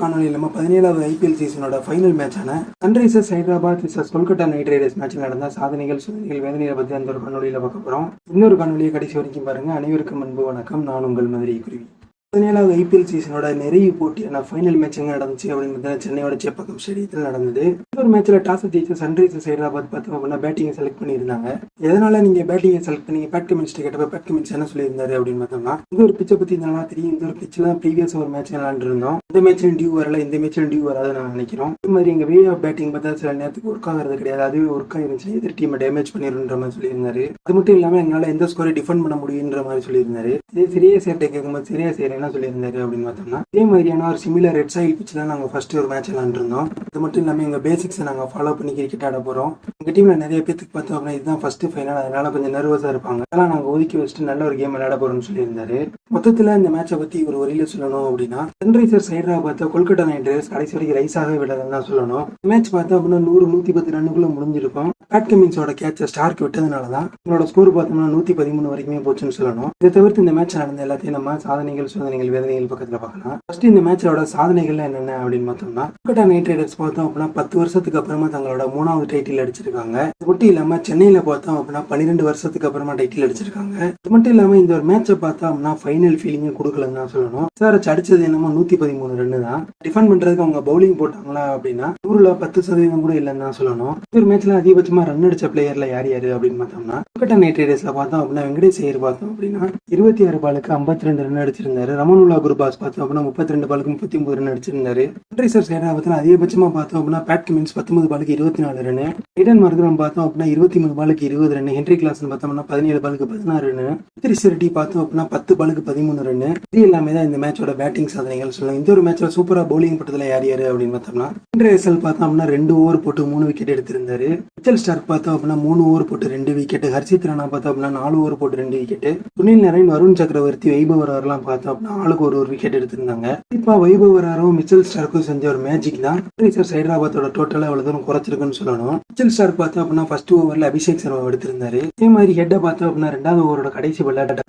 காணொலியில் நம்ம பதினேழாவது ஐபிஎல் சீசனோட final மேட்சான Sunrisers Hyderabad versus Kolkata Knight Riders மேட்சில் நடந்த சாதனைகள் சுதனைகள் வேதனைகளை பற்றி அந்த ஒரு காணொலியில் பார்க்க போகிறோம் இன்னொரு காணொலியை கடைசி வரைக்கும் பாருங்கள் அனைவருக்கும் அன்பு வணக்கம். நான் உங்கள் மதுரை குருவி. பதினேழாவது ஐபிஎல் சீசனோட நிறைய போட்டியான ஃபைனல் மேட்ச் எங்கே நடந்துச்சு அப்படின்னு பார்த்தீங்கன்னா சென்னையோட சேப்பாக்கம் ஸ்டேடியத்தில் நடந்தது. ஒரு மேட்ச்ல டாஸ் ஜெயிச்ச சன்ரைசர்ஸ் ஹைதராபாத் பார்த்தோம் அப்படின்னா பேட்டிங்கை செலக்ட் பண்ணியிருந்தாங்க. எதனால நீங்க பேட்டிங்கை செலக்ட் பண்ணி பேட் கமின்ஸ்ட் கேட்டப்ப பேட் கமின்ஸ் என்ன சொல்லியிருந்தாரு அப்படின்னு பார்த்தோம்னா இந்த ஒரு பிச்சை பத்தி நல்லா தெரியும். இந்த ஒரு பிச்சில் ப்ரீவியஸ் ஒரு மேட்ச் விளாண்டுருந்தோம் இந்த மேட்ச்லையும் டியூ வரல இந்த மேட்ச்லையும் டியூ வராது நான் நினைக்கிறோம். இது மாதிரி எங்க வே ஆஃப் பேட்டிங் பார்த்தா சில நேரத்துக்கு ஒர்க் ஆகிறது கிடையாது. அதுவே ஒர்க் ஆயிருந்துச்சு எதிர் டீமை டேமேஜ் பண்ணிருன்ற மாதிரி சொல்லியிருந்தாரு. அது மட்டும் இல்லாம எங்களால எந்த ஸ்கோரை டிஃபெண்ட் பண்ண முடியுன்ற மாதிரி சொல்லியிருந்தாரு. இதே சிறிய சேர்ட்டை கேட்கும்போது சரியா சேர் என்ன சொல்லியிருந்தாரு அப்படின்னு பார்த்தோம்னா இதே மாதிரியான ஒரு சிமிலர் ரெட் சைல் பிச்சு தான் நாங்கள் ஃபர்ஸ்ட் ஒரு மேட்ச் விளாண்டுருந்தோம் அது மட்டும் இல்லாமல் எங்கள் பேசிக்ஸை நாங்கள் ஃபாலோ பண்ணி கிரிக்கெட் ஆட போகிறோம் எங்கள் டீமில் நிறைய பேத்துக்கு பார்த்தோம் அப்படின்னா இதுதான் ஃபஸ்ட்டு ஃபைனல் அதனால கொஞ்சம் நர்வஸாக இருப்பாங்க. அதெல்லாம் நாங்கள் ஒதுக்கி வச்சுட்டு நல்ல ஒரு கேம் விளையாட போகிறோம்னு சொல்லியிருந்தாரு. மொத்தத்தில் இந்த மேட்சை பற்றி ஒரு வரியில சொல்லணும் அப்படின்னா சன்ரைசர்ஸ் ஹைதராபாத்தை கொல்கட்டா நைட் ரைடர்ஸ் கடைசி வரைக்கும் ரைஸாகவே விடலன்னு தான் சொல்லணும். மேட்ச் பார்த்தோம் அப்படின்னா நூறு நூற்றி பத்து ரன்னுக்குள்ள முடிஞ்சிருக்கும். பேட் கமின்ஸோட கேட்சை ஸ்டார்க் விட்டதுனால தான் உங்களோட ஸ்கோர் பார்த்தோம்னா நூற்றி பதிமூணு வரைக்குமே போச்சுன்னு சொல்லணும். இதை தவிர்த்து இந்த மேட்ச் நடந்த எல்லாத்தையும் நம்ம சாதனைகள் சோதனைகள் வேதனைகள் பக்கத்தில் பார்க்கலாம். ஃபர்ஸ்ட் இந்த மேட்சோட சாதனைகள் என்னென்ன அப்படின்னு பார்த்தோம்னா கொல்கட்டா நைட் ரைடர்ஸ் பார்த்தோம் அப்படின்னா பத்து வருஷத்துக்கு அப்புறமா தங்களோட மூணாவது டைட்டில் அடிச்சிருக்காங்க. இது மட்டும் இல்லாம சென்னையில பார்த்தோம் அப்படின்னா பன்னிரெண்டு வருஷத்துக்கு அப்புறமா டைட்டில் அடிச்சிருக்காங்க. இது மட்டும் இல்லாம இந்த ஒரு மேட்சை பார்த்தோம் அப்படின்னா ஃபைனல் ஃபீலிங்கே கொடுக்கலன்னு தான் சொல்லணும். சார் அடிச்சது என்னமோ நூத்தி பதிமூணு ரன்னு தான். டிஃபெண்ட் பண்றதுக்கு அவங்க பவுலிங் போட்டாங்களா அப்படின்னா நூறுல பத்து சதவீதம் கூட இல்லைன்னு தான் சொல்லணும். இந்த ஒரு மேட்ச்ல அதிகபட்சமா ரன் அடிச்ச பிளேயர்ல யார் யாரு அப்படின்னு பார்த்தோம்னா கொல்கட்டா நைட் ரைடர்ஸ்ல பார்த்தோம் அப்படின்னா வெங்கடேஷ் ஐயர் பார்த்தோம் அப்படின்னா இருபத்தி ஆறு பாலுக்கு ஐம்பத்தி ரெண்டு ரன் அடிச்சிருந்தாரு. ரமனுல்லா குருபாஸ் பார்த்தோம் அப்படின்னா முப்பத்தி ரெண்டு பாலுக்கு முப்பத்தி ஒன்பது ரன் அடிச்சிருந்தாரு. சன்ரைசர்ஸ் பார்த்தோம்னா அதிகபட்சமா பார்த்தோம் அப்படின்னா பேட் கமின்ஸ் பத்தொன்பது பாலுக்கு இருபத்தி நாலு ரன் ஐடன் மருதுரம் பார்த்தோம் அப்படின்னா இருபத்தி மூணு பாலுக்கு இருபது ரன் ஹென்ரி கிளாஸ்னு பார்த்தோம்னா பதினேழு பாலுக்கு பதினாறு ரன் திரிசெட்டி பார்த்தோம் அப்படின்னா பத்து பாலுக்கு பதிமூணு ரன் இது எல்லாமே தான் இந்த மேட்சோட பேட்டிங் சாதனைகள் சொல்லலாம். இந்த ஒரு மேட்ச்ல சூப்பரா பவுலிங் போட்டதுல யார் யாரு அப்படின்னு பார்த்தோம்னா இன்றைய எஸ்எல் பார்த்தோம் அப்படின்னா ரெண்டு ஓவர் போட்டு மூணு விக்கெட் எடுத்திருந்தாரு. மிச்சல் ஸ்டார்க் பார்த்தோம் அப்படின்னா மூணு ஓவர் போட்டு ரெண்டு விக்கெட் ஹர்ஷித் ராணா பார்த்தோம் அப்படின்னா நாலு ஓவர் போட்டு ரெண்டு விக்கெட் சுனில் நரேன் வருண் சக்கரவர்த்தி வைபவரெல்லாம் பார்த்தோம் அப்படின்னா ஆளுக்கு ஒரு ஒரு விக்கெட் எடுத்திருந்தாங்க. இப்ப வைபவராரும் மிச்சல் ஸ்டார்க்கும் செஞ்ச ஒரு மேஜிக் தான். சன்ரைசர்ஸ் ஹைதராபாத்தோட டோட்டலாக அவ்வளவு தூரம் குறைச்சிருக்குன்னு சொல்லணும். மிச்சல் ஸ்டார்க் பார்த்தோம் அப்படின்னா ஃபர்ஸ்ட் ஓவர்ல அபிஷேக் சர்மா எடுத்திருந்தாரு. அதே மாதிரி ஹெட்டை பார்த்தோம் அப்படின்னா ரெண்டாவது ஓவரோட கடைசி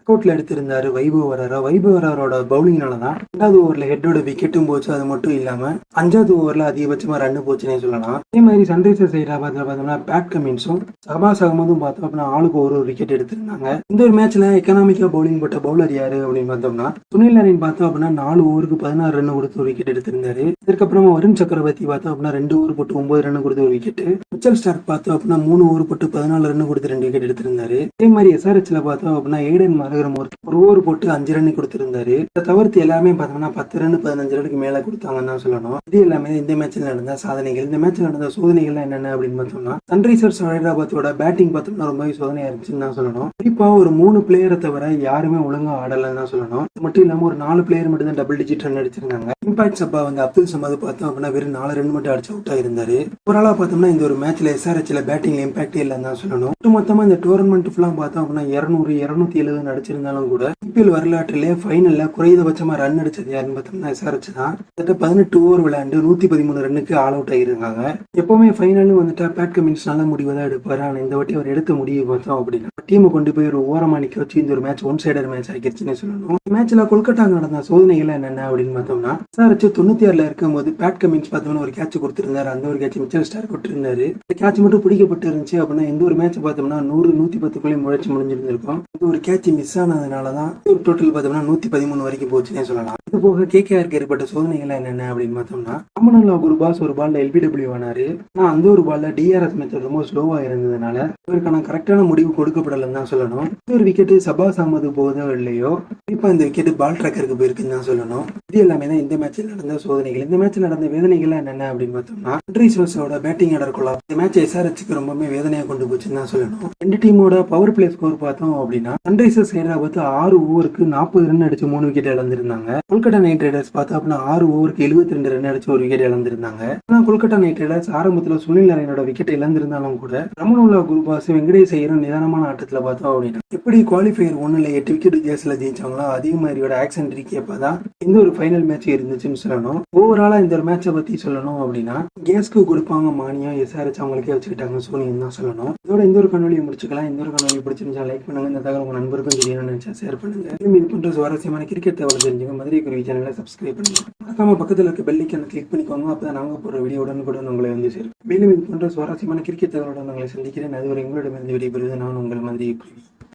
பால்ல எடுத்திருந்தார் வைபவ் எடுத்திருந்தாரு வைபவ் வராரோட பவுலிங்னால தான் ரெண்டாவது ஓவர்ல ஹெட்டோட விக்கெட்டும் போச்சு. அது மட்டும் இல்லாம அஞ்சாவது ஓவர்ல அதிகபட்சமா ரன் போச்சுன்னே சொல்லலாம். அதே மாதிரி சன்ரைசர்ஸ் ஹைதராபாத்ல பார்த்தோம்னா பேட் கமின்ஸும் சபாஸ் அகமதும் பார்த்தோம் அப்படின்னா ஆளுக்கு ஒரு ஒரு விக்கெட் எடுத்திருந்தாங்க. இந்த ஒரு மேட்ச்ல எக்கனாமிக்கா பவுலிங் போட்ட பவுலர் யாரு அப்படின்னு பார்த்தோம்னா சுனில் நரேன் பார்த்தோம் அப்படின்னா நாலு ஓவருக்கு பதினாறு ரன் கொடுத்து ஒரு விக்கெட் எடுத்திருந்தாரு. இதுக்கப்புறமா வருண் சக்கரவர்த்தி பார்த்தோம் அப்படின்னா ரெண்டு ஓவர் போட்டு ஒன்பது ரன் கொடுத்து ஒரு விக்கெட் மிச்சல் ஸ்டார்க் பார்த்தோம் அப்படின்னா மூணு ஓவர் போட்டு பதினாலு ரன் கொடுத்து ரெண்டு விக்கெட் எடுத்திருந்தாரு. அதே மாதிரி எஸ்ஆர்ஹெச்ல பார்த்தோம் அப்படின்னா ஏடன் மரகரம் ஒரு ஒரு ஓவர் போட்டு அஞ்சு ரன் கொடுத்திருந்தாரு. இதை தவிர்த்து எல்லாமே பார்த்தோம்னா பத்து ரன் பதினஞ்சு ரனுக்கு மேல கொடுத்தாங்கன்னு தான் சொல்லணும். இது எல்லாமே இந்த மேட்ச்சில் நடந்த சாதனைகள். இந்த மேட்ச்சில் நடந்த சோதனைகள் என்னென்ன அப்படின்னு பார்த்தோம்னா சன்ரைசர்ஸ் ஹைதராபாத்தோட பேட்டிங் பார்த்தோம்னா ரொம்பவே சோதனையாக இருந்துச்சுன்னு தான் சொல்லணும். குறிப்பாக ஒரு மூணு பிளேயரை தவிர யாருமே ஒழுங்கா ஆடலன்னு தான் சொல்லணும். அது மட்டும் இல்லாமல் ஒரு நாலு பிளேயர் மட்டும் தான் டபுள் டிஜிட் ரன் அடிச்சிருந்தாங்க இம்பாக்ட் சப்பா வந்து அப்துல் சமாத் பார்த்தோம் அப்படின்னா வெறும் நாலு ரன் மட்டும் அடிச்சு அவுட் ஆயிருந்தாரு. ஓவராலா பார்த்தோம்னா இந்த ஒரு மேட்ச்ல எஸ்ஆர்ஹெச்ல பேட்டிங்ல இம்பாக்டே இல்லைன்னு தான் சொல்லணும். ஒட்டு மொத்தமா இந்த டோர்னமெண்ட் ஃபுல்லாக பார்த்தோம் அப்படின்னா இரநூறு இரநூத்தி எழுபது அடிச்சிருந்தாலும் கூட ஐபிஎல் வரலாற்றிலே ஃபைனல்ல குறைந்தபட்சமா ரன் அடிச்சது யாருன்னு பார்த்தோம்னா தான். கிட்டத்தட்ட பதினெட்டு ஓவர் விளையாண்டு நூத்தி பதிமூணு ரன்னுக்கு ஆல் அவுட் ஆகிருக்காங்க எப்பவுமே ஃபைனல் வந்துட்டா பேட் கமின்ஸ் நல்ல முடிவு தான் எடுப்பாரு. ஆனா இந்த வாட்டி அவர் எடுத்த முடிவு பார்த்தோம் அப்படின்னா டீமை கொண்டு போய் ஒரு ஓரமா நிக்க வச்சு இந்த ஒரு மேட்ச் ஒன் சைடர் மேட்ச் ஆகிடுச்சுன்னு சொல்லணும் மேட்ச்ல கொல்கட்டா நடந்த சோதனைகள் என்னென்ன அப்படின்னு பார்த்தோம்னா எஸ்ஆர்ஹெச் தொண்ணூத்தி ஆறுல இருக்கும்போது பேட் கமின்ஸ் பார்த்தோம்னா ஒரு கேட்ச் கொடுத்திருந்தாரு. அந்த ஒரு கேட்ச் மிச்சல் ஸ்டார் கொடுத்திருந்தாரு. இந்த கேட்ச் மட்டும் பிடிக்கப்பட்டு இருந்துச்சு அப்படின்னா எந்த ஒரு மேட்ச் பார்த்தோம்னா நூறு நூத்தி பத்துக்குள்ளே முழைச்சு முடிஞ்சிருந்திருக்கும். இந்த ஒரு கேட்ச் மிஸ் மிஸ் ஆனதுனால தான் ஒரு டோட்டல் பார்த்தோம்னா நூத்தி பதிமூணு வரைக்கும் போச்சுன்னே சொல்லலாம். இது போக கேகேஆருக்கு ஏற்பட்ட சோதனைகள் என்னென்ன அப்படின்னு பார்த்தோம்னா அமனுல்லா குருபாஸ் ஒரு பால்ல எல்பிடபிள்யூ ஆனாரு. ஆனா அந்த ஒரு பால்ல டிஆர்எஸ் மெத்தட் ரொம்ப ஸ்லோவா இருந்ததுனால இவருக்கான கரெக்டான முடிவு கொடுக்கப்படலன்னு தான் சொல்லணும். இந்த ஒரு விக்கெட் சபாஸ் அகமது போகுதோ இல்லையோ இப்ப இந்த விக்கெட் பால் ட்ராக்கருக்கு போயிருக்குன்னு தான் சொல்லணும். இது எல்லாமே தான் இந்த மேட்சில் நடந்த சோதனைகள். இந்த மேட்ச்சில் நடந்த வேதனைகள் என்னென்ன அப்படின்னு பார்த்தோம்னா சன்ரைசர்ஸோட பேட்டிங் ஆர்டர் கொள்ளா இந்த மேட்ச் எஸ்ஆர்ஹெச்சுக்கு ரொம்பவே வேதனையாக கொண்டு போச்சுன்னு தான் சொல்லணும். ரெண்டு டீமோட பவர் பிளே ஸ்கோர் பார்த்தோம் அப்படின்னா சன்ரைசர்ஸ் ஹைதராபாத் ஆறு ஓவருக்கு நாற்பது ரன் அடிச்சு மூணு விக்கெட் இழந்திருந்தாங்க. கொல்கட்டா நைட் ரைடர்ஸ் பார்த்தோம் அப்படின்னா ஆறு ஓவருக்கு எழுபத்தி ரெண்டு ரன் அடிச்சு ஒரு விக்கெட் இழந்திருந்தாங்க. ஆனால் கொல்கட்டா நைட் ரைடர்ஸ் ஆரம்பத்தில் சுனில் நரேனோட விக்கெட் இழந்திருந்தாலும் கூட ரமணுல்லா குருபாஸ் வெங்கடேஷ் ஐயரும் நிதானமான ஆட்டத்தில் பார்த்தோம் அப்படின்னா எப்படி குவாலிஃபயர் ஒன்றில் எட்டு விக்கெட் கேஸில் ஜெயிச்சாங்களோ அதே மாதிரியோட ஆக்சன் தான் இந்த ஒரு ஃபைனல் மேட்ச் இருந்துச்சுன்னு சொல்லணும். ஓவராலா இந்த ஒரு மேட்சை பத்தி சொல்லணும் அப்படின்னா கேஸ்க்கு கொடுப்பாங்க மானியம் எஸ்ஆர்எச் அவங்களுக்கே வச்சுக்கிட்டாங்க சோனின்னு தான் சொல்லணும். இதோட இந்த ஒரு காணொலியை முடிச்சுக்கலாம். இந்த ஒரு காணொலி பிடிச்சிருந்தா லைக் பண்ணுங்க. இந்த தகவல் உங்க நண்பருக்கும் தெரியணும்னு நினைச்சா ஷேர் பண்ணுங்க. மேலும் இது போன்ற சுவாரஸ்யமான கிரிக்கெட் தகவல் தெரிஞ்சுங்க மதுரை குருவி சேனலை சப்ஸ்கிரைப் பண்ணுங்க. மறக்காம பக்கத்தில் இருக்க பெல்லைக்கான கிளிக் பண்ணிக்கோங்க. அப்போ நாங்கள் போகிற வீடியோ உடனுக்குடன் உங்களை வந்து சேரும். மேலும் இது போன்ற சுவாரஸ்யமான கிரிக்கெட் தகவலுடன் உங்களை சந்திக்கிறேன். அதுவரை உங்களிடமிருந்து விடைபெறுவது நான் உங்கள் மதுரை குருவி